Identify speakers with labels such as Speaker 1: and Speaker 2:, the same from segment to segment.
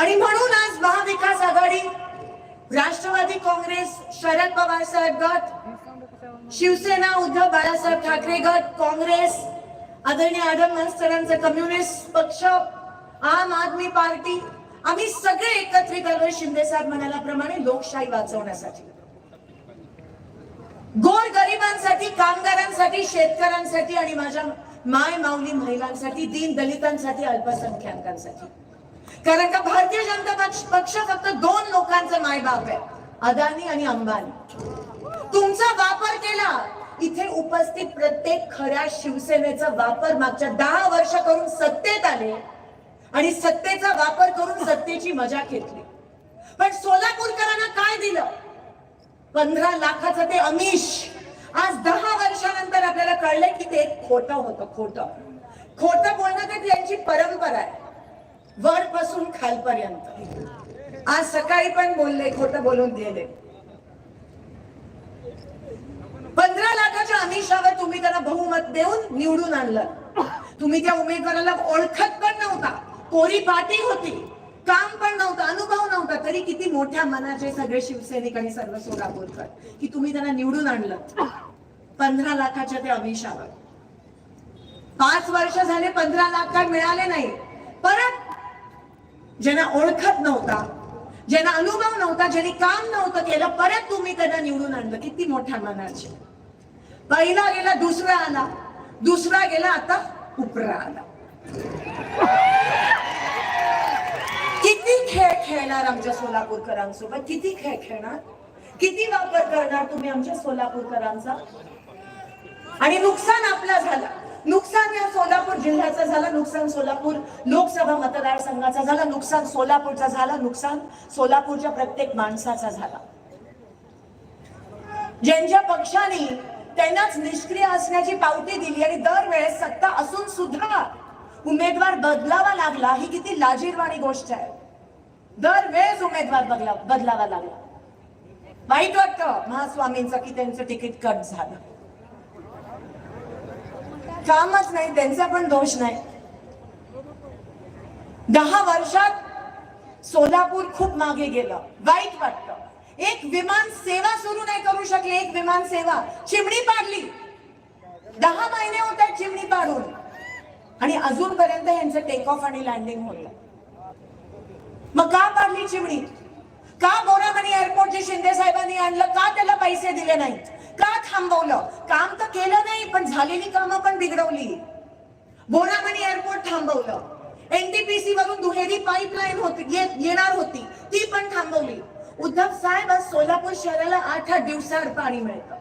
Speaker 1: आणि म्हणून आज महाविकास आघाडी राष्ट्रवादी काँग्रेस शरद पवार साहेब गट शिवसेना उद्धव बाळासाहेब ठाकरे गट काँग्रेस आदरणीय आदम सरांचा कम्युनिस्ट पक्ष आम आदमी पार्टी आम्ही सगळे एकत्रित आलोय शिंदे साहेब म्हणाल्याप्रमाणे लोकशाही वाचवण्यासाठी. गोर गरिबांसाठी कामगारांसाठी शेतकऱ्यांसाठी आणि माझ्या माय माऊली महिलांसाठी दीन दलितांसाठी अल्पसंख्याकांसाठी. कारण का भारतीय जनता पक्ष पक्ष फक्त दोन लोकांचं मायबाप आहे. अदानी आणि अंबानी. तुमचा वापर केला इथे उपस्थित प्रत्येक खऱ्या शिवसेनेचा वापर मागच्या दहा वर्ष करून सत्तेत आले आणि सत्तेचा वापर करून सत्तेची मजा घेतली. पण सोलापूरकरांना काय दिलं? पंधरा लाखाचं ते अमिष. आज दहा वर्षानंतर आपल्याला कळलंय की ते खोटं होतं खोटं. खोटं बोलणं ते त्यांची परंपरा आहे. पासून खालपर्यंत. आज सकाळी पण बोलले खोट बोलून गेले पंधरा लाखाच्या अमिषावर तुम्ही त्यांना बहुमत देऊन निवडून आणलं. तुम्ही त्या उमेदवाराला ओळखत पण नव्हता. कोरी पाटी होती. काम पण नव्हतं अनुभव नव्हता. तरी किती मोठ्या मनाचे सगळे शिवसैनिक आणि सर्व सोलापूरकर की तुम्ही त्यांना निवडून आणलं. पंधरा लाखाच्या त्या अमिषावर पाच वर्ष झाले पंधरा लाख काय मिळाले नाही. परत ज्यांना ओळखत नव्हता ज्यांना अनुभव नव्हता ज्यांनी काम नव्हतं केलं परत तुम्ही त्यांना निवडून आणलं. किती मोठ्या मनाचे. पहिला गेला दुसरा आला. दुसरा गेला आता उपरा आला. किती खेळ खेळणार आमच्या सोलापूरकरांसोबत? किती खेळ खेळणार? किती वापर करणार तुम्ही आमच्या सोलापूरकरांचा? आणि नुकसान आपला झाला. नुकसान या सोलापूर जिल्ह्याचं झालं नुकसान सोलापूर लोकसभा मतदारसंघाचा झाला नुकसान सोलापूरचा झाला नुकसान सोलापूरच्या प्रत्येक माणसाचा झाला. ज्यांच्या पक्षाने त्यांनाच निष्क्रिय असण्याची पावती दिली आणि दरवेळेस सत्ता असून सुद्धा उमेदवार बदलावा लागला ही किती लाजीरवाणी गोष्ट आहे. दरवेळेस उमेदवार बदला बदलावा लागला. वाईट वाटतं महास्वामींचं की त्यांचं तिकीट कट झालं. कामच नाही त्यांचा पण दोष नाही. दहा वर्षात सोलापूर खूप मागे गेलं. वाईट वाटत. एक विमान सेवा सुरू नाही करू शकली एक विमान सेवा. चिमणी पाडली. दहा महिने होत आहेत चिमणी पाडून. आणि अजूनपर्यंत यांचं टेक ऑफ आणि लँडिंग होत. मग का पाडली चिमणी? का बोरामणी एअरपोर्ट जे शिंदे साहेबांनी आणलं? का त्याला पैसे दिले नाहीत? का थांबवलं. काम तर केलं नाही पण झालेली कामं पण बिघडवली. बोरामणी एअरपोर्ट थांबवलं. एनटीपीसी वरून दुहेरी पाईपलाईन होती येणार होती ती पण थांबवली. उद्धव साहेब आज सोलापूर शहराला आठ आठ दिवसाआड पाणी मिळतं.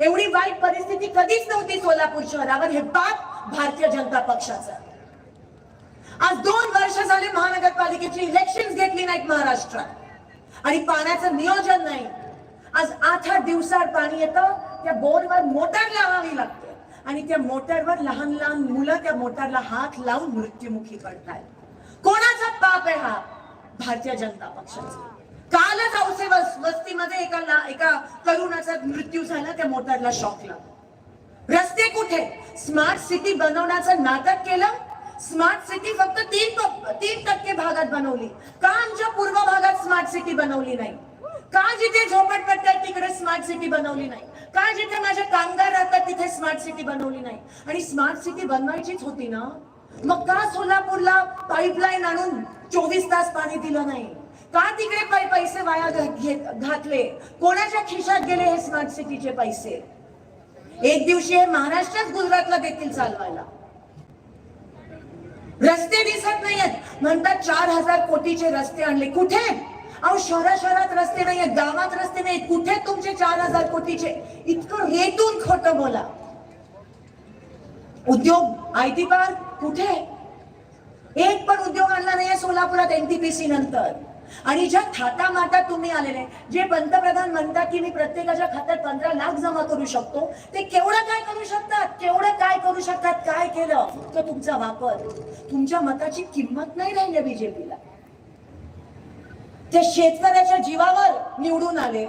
Speaker 1: एवढी वाईट परिस्थिती कधीच नव्हती सोलापूर शहरावर हे बाप भारतीय जनता पक्षाचं. आज दोन वर्ष झाले महानगरपालिकेची इलेक्शन घेतली नाहीत महाराष्ट्रात. आणि पाण्याचं नियोजन नाही. आज आठ आठ दिवसात पाणी येतं त्या बोरवर मोटर लावावी लागते. आणि त्या मोटरवर लहान लहान मुलं त्या मोटरला हात लावून मृत्युमुखी पडतायत. कोणाचा पाप आहे हा? भारतीय जनता पक्षाचा. कालच औसे वस्तीमध्ये एका एका तरुणाचा मृत्यू झाला त्या मोटरला शॉक लागला रस्ते कुठे? स्मार्ट सिटी बनवण्याचं नाटक केलं. स्मार्ट सिटी फक्त तीन तीन टक्के भागात बनवली. का आमच्या पूर्व भागात स्मार्ट सिटी बनवली नाही. का जिथे झोपडपट्ट्या आहेत तिकडे स्मार्ट सिटी बनवली नाही? का जिथे माझे कामगार राहतात तिथे स्मार्ट सिटी बनवली नाही? आणि स्मार्ट सिटी बनवायचीच होती ना? मग का सोलापूरला पाईपलाईन आणून चोवीस तास पाणी दिलं नाही? का तिकडे पै- पैसे वाया घेत- घातले? कोणाच्या खिशात गेले हे स्मार्ट सिटीचे पैसे? एक दिवशी हे महाराष्ट्रात गुजरातला देखील चालवायला. रस्ते दिसत नाहीयेत. म्हणतात चार हजार कोटीचे रस्ते आणले. कुठे? अहो शहरा शहरात रस्ते नाहीयेत गावात रस्ते नाही कुठे तुमचे चार हजार कोटीचे? इतकं रेटून खोटं बोला. उद्योग आय टी पार्क कुठे? एक पण उद्योग आणला नाहीये सोलापुरात एनटीपीसी नंतर. आणि ज्या थाटा माटा तुम्ही आलेले जे पंतप्रधान म्हणतात की मी प्रत्येकाच्या खात्यात पंधरा लाख जमा करू शकतो ते केवढं काय करू शकतात? केवढं काय करू शकतात? काय केलं? फक्त तुमचा वापर. तुमच्या मताची किंमत नाही राहिली बीजेपीला त्या शेतकऱ्याच्या जीवावर निवडून आले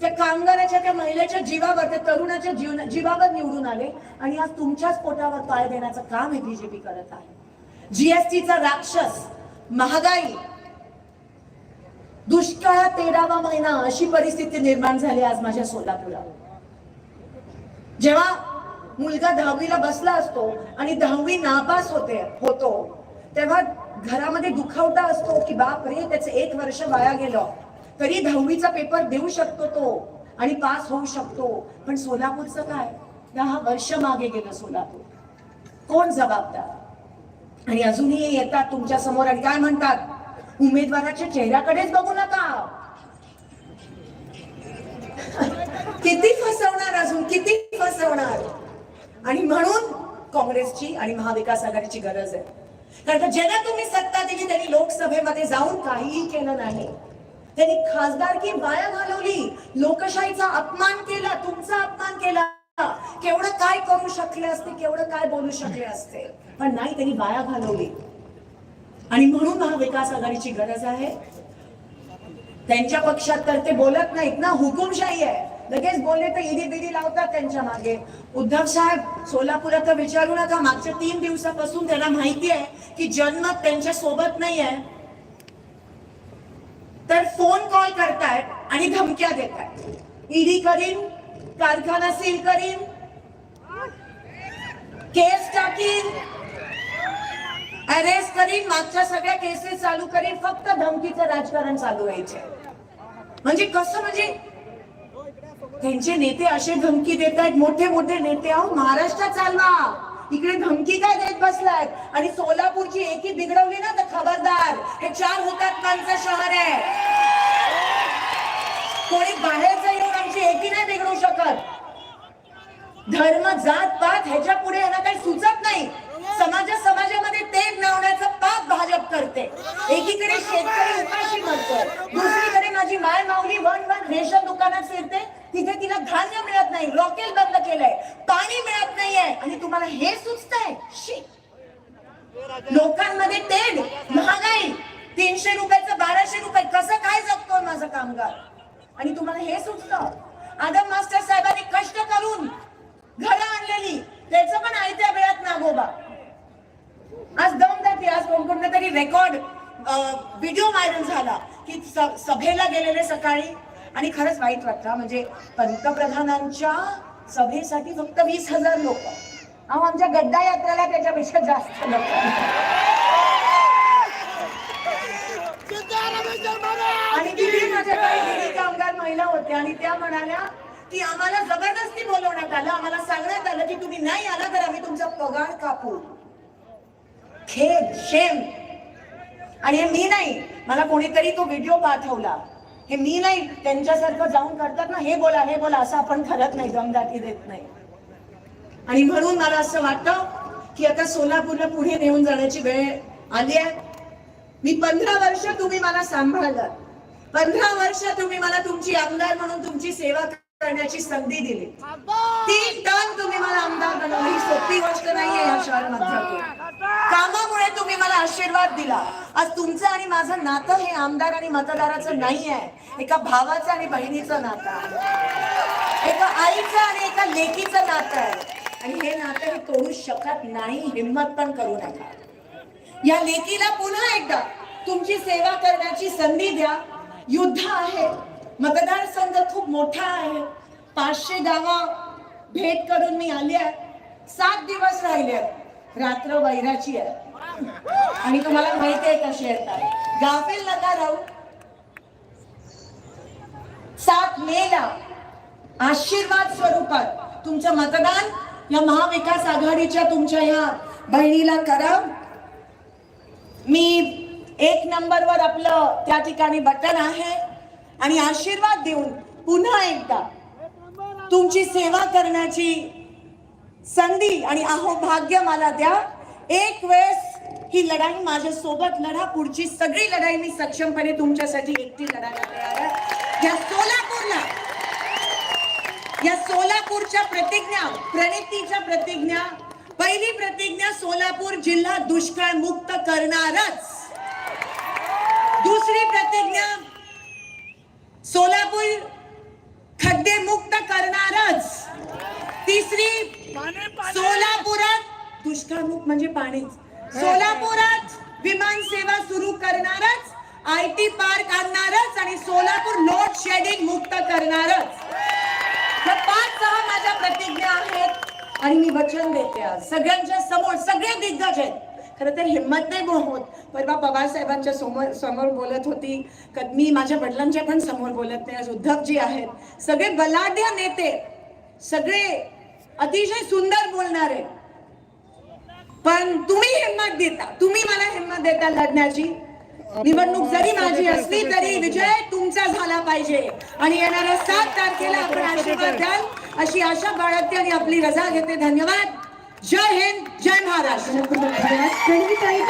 Speaker 1: त्या कामगाराच्या त्या महिलेच्या जीवावर त्या तरुणाच्या जीवन जीवावर निवडून आले आणि आज तुमच्याच पोटावर पाय देण्याचं काम हे बीजेपी करत आहे. जीएसटीचा राक्षस महागाई दुष्काळात तेरावा महिना अशी परिस्थिती निर्माण झाली आज माझ्या सोलापुरात. जेव्हा मुलगा दहावीला बसला असतो आणि दहावी नापास होते होतो तेव्हा घरामध्ये दुखावता असतो की बाप रे त्याचं एक वर्ष वाया गेलं. तरी दहावीचा पेपर देऊ शकतो तो आणि पास होऊ शकतो. पण सोलापूरचं काय? दहा वर्ष मागे गेलं सोलापूर. कोण जबाबदार? आणि अजूनही येतात तुमच्यासमोर आणि काय म्हणतात? उमेदवाराच्या चेहऱ्याकडेच बघू नका. किती फसवणार अजून किती फसवणार? आणि म्हणून काँग्रेसची आणि महाविकास आघाडीची गरज आहे. कारण का ज्यांना तुम्ही सत्ता दिली त्यांनी लोकसभेमध्ये जाऊन काहीही केलं नाही. त्यांनी खासदारकी वाया घालवली लोकशाहीचा अपमान केला तुमचा अपमान केला. केवढं काय करू शकले असते केवढं काय बोलू शकले असते पण नाही त्यांनी वाया घालवली. आणि म्हणून महाविकास आघाडीची गरज आहे. त्यांच्या पक्षात तर ते बोलत नाहीत ना हुकुमशाही आहे. लगेच बोलले तर इडी बिडी लावतात त्यांच्या मागे. उद्धव साहेब सोलापुरात विचारू नका मागच्या तीन दिवसापासून त्यांना माहिती आहे की जन्मत त्यांच्यासोबत नाही आहे तर फोन कॉल करतायत आणि धमक्या देतायत. ईडी करीन कारखाना सील करीन केस टाकीन अरेस्ट करीन मागच्या सगळ्या केसेस चालू करीन फक्त धमकीचं राजकारण चालू व्हायचे म्हणजे कसं म्हणजे त्यांचे नेते असे धमकी देत आहेत मोठे मोठे नेते अहो महाराष्ट्र चालवा. इकडे धमकी काय देत बसलायत आणि सोलापूरची एकी बिघडवली ना तर खबरदार. हे चार हुतात्मांचं शहर आहे. कोणी बाहेरचं येऊन आमची एकी नाही बिघडू शकत. धर्म जात पात ह्याच्या पुढे यांना काही सुचत नाही. समाजा समाजामध्ये तेग लावण्याचं पाप भाजप करते. एकीकडे शेतकरी उपाशी मरतो दुसरीकडे माझी माय माऊली वन वन रेशन दुकानात फिरते. तिथे तिला धान्य मिळत नाही. रॉकेल बंद केलंय. पाणी मिळत नाहीये. आणि तुम्हाला हे सुचतंय? शी. लोकांमध्ये तेल महागाई. तीनशे रुपयाचं बाराशे रुपये. कसं काय जगतोय माझं कामगार? आणि तुम्हाला हे सुचतं? आदम मास्टर साहेबांनी कष्ट करून घरं आणलेली. त्याचं पण आयत्या वेळात नागोबा. आज दम जाते आज कोणकोणत्या तरी रेकॉर्ड व्हिडिओ व्हायरल झाला. की सभेला गेलेले सकाळी आणि खरंच वाईट वाटतं म्हणजे पंतप्रधानांच्या सभेसाठी फक्त वीस हजार लोक. अहो आमच्या गड्डा यात्रेला त्याच्यापेक्षा जास्त लोक. आणि तिथे माझ्या काही कामगार महिला होत्या आणि त्या म्हणाल्या की आम्हाला जबरदस्ती बोलवण्यात आलं आम्हाला सांगण्यात आलं की तुम्ही नाही आला तर आम्ही तुमचा पगार कापू. खेद शेम. आणि हे मी नाही मला कोणीतरी तो व्हिडिओ पाठवला. हे मी नाही त्यांच्यासारखं जाऊन करतात ना हे बोला हे बोला असं आपण करत नाही दमदाटी देत नाही. आणि म्हणून मला असं वाटतं की आता सोलापूरला पुढे नेऊन जाण्याची वेळ आली आहे. मी पंधरा वर्ष तुम्ही मला सांभाळलं. पंधरा वर्ष तुम्ही मला तुमची आमदार म्हणून तुमची सेवा करण्याची संधी दिली. तीन टर्म तुम्ही मला आमदार बनवलं. ही सोपी गोष्ट नाहीये या शहर कामामुळे तुम्ही मला आशीर्वाद दिला. आज तुमचं आणि माझं नातं हे आमदार आणि मतदाराचं नाही आहे एका भावाचं आणि बहिणीचं नातं आहे. एका आईचं आणि एका लेकीचं नातं आहे. आणि हे नातं हे तोडू शकत नाही हिंमत पण करू नका. या लेकीला पुन्हा एकदा तुमची सेवा करण्याची संधी द्या. युद्ध आहे. मतदारसंघ खूप मोठा आहे. पाचशे गावा भेट करून मी आली आहे. सात दिवस राहिले आहेत. रात्र वैराची आहे. आणि तुम्हाला माहिती आहे कशी येतात गाफेल नका राहू. सात मेला आशीर्वाद स्वरूपात तुमचं मतदान या महाविकास आघाडीच्या तुमच्या या बहिणीला करा. मी एक नंबरवर आपलं त्या ठिकाणी बटन आहे. आणि आशीर्वाद देऊन पुन्हा एकदा तुमची सेवा करण्याची संधी आणि अहो भाग्य मला द्या. एक वेळेस ही लढाई माझ्या सोबत लढा. पुढची सगळी लढाई मी सक्षमपणे तुमच्यासाठी एकटी लढायला तयार आहे. या सोलापूरला या सोलापूरच्या प्रतिज्ञा प्रणितीच्या प्रतिज्ञा पहिली प्रतिज्ञा सोलापूर जिल्हा दुष्काळ मुक्त करणारच. दुसरी प्रतिज्ञा सोलापूर खड्डे मुक्त करणारच. तिसरी सोलापुरात दुष्काळमुक्त म्हणजे पाणी. सोलापुरात विमान सेवा सुरू करणारच आय टी पार्क आणणारच आणि सोलापूर लोड शेडिंग मुक्त करणारच. पाच सहा माझ्या प्रतिज्ञा आहेत आणि मी वचन देते आज. सगळ्यांच्या समोर सगळे दिग्गज आहेत. खरं तर हिंमत नाही होत. परवा पवार साहेबांच्या समोर समोर बोलत होती. मी माझ्या वडिलांच्या पण समोर बोलत नाही. आज उद्धवजी आहेत. सगळे बलाढ्य नेते. सगळे अतिशय सुंदर बोलणारे पण तुम्ही हिंमत देता. तुम्ही मला हिंमत देता लढण्याची निवडणूक जरी माझी असली तरी विजय तुमचा झाला पाहिजे. आणि येणाऱ्या सात तारखेला आपण आशीर्वाद द्याल. अशी आशा बाळगते आणि आपली रजा घेते. धन्यवाद. जय हिंद. जय महाराष्ट्र.
Speaker 2: प्रणिताई